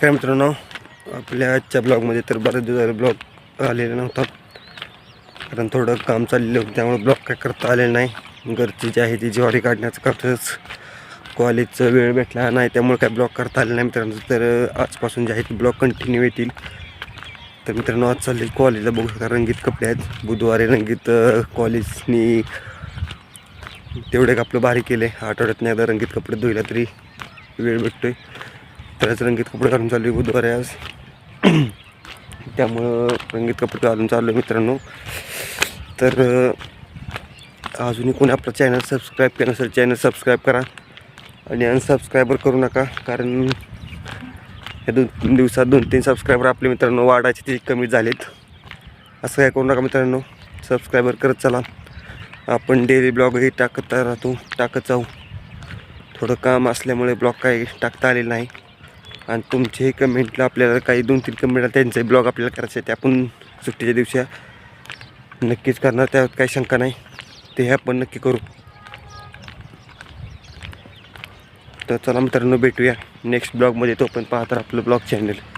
काय मित्रांनो आपल्या आजच्या ब्लॉगमध्ये तर बऱ्याच दिवस ब्लॉग आलेला नव्हता कारण थोडं काम चाललेलं होतं त्यामुळे ब्लॉग काय करता आलेलं नाही. घरची जी आहे ती ज्वारी काढण्याचं करतच. कॉलेजचं वेळ भेटला नाही त्यामुळे काय ब्लॉग करता आलं नाही मित्रांनो. तर आजपासून जे आहे ते ब्लॉग कंटिन्यू येतील तर मित्रांनो आज चालले कॉलेजला बघू शकता रंगीत कपडे आहेत. बुधवारी रंगीत कॉलेजनी तेवढे एक आपलं भारी केले. आठवड्यात नाही एकदा रंगीत कपडे धुयला तरी वेळ भेटतोय. तरच रंगीत कपडे घालून चालू आहे बुधवारी आज. त्यामुळं रंगीत कपडे घालून चाललो आहे मित्रांनो. तर अजूनही कोणी आपलं चॅनल सबस्क्राईब केलं नसेल चॅनल सबस्क्राईब करा. आणि अनसबस्क्रायबर करू नका कारण या दोन तीन दिवसात दोन तीन सबस्क्रायबर आपले मित्रांनो वाढायचे ते कमी झालेत. असं काय करू नका मित्रांनो सबस्क्रायबर करत चला. आपण डेली ब्लॉगही टाकत राहतो टाकत जाऊ. थोडं काम असल्यामुळे ब्लॉग काही टाकता आलेलं नाही. आणि तुमचेही कमेंटला आपल्याला काही दोन तीन कमेंट त्यांचे ब्लॉग आपल्याला करायचे आहे. ते आपण सुट्टीच्या दिवशी नक्कीच करणार त्यात काही शंका नाही. ते आपण नक्की करू. तर चला मित्रांनो भेटूया नेक्स्ट ब्लॉगमध्ये तो पण पाहता आपलं ब्लॉग चॅनल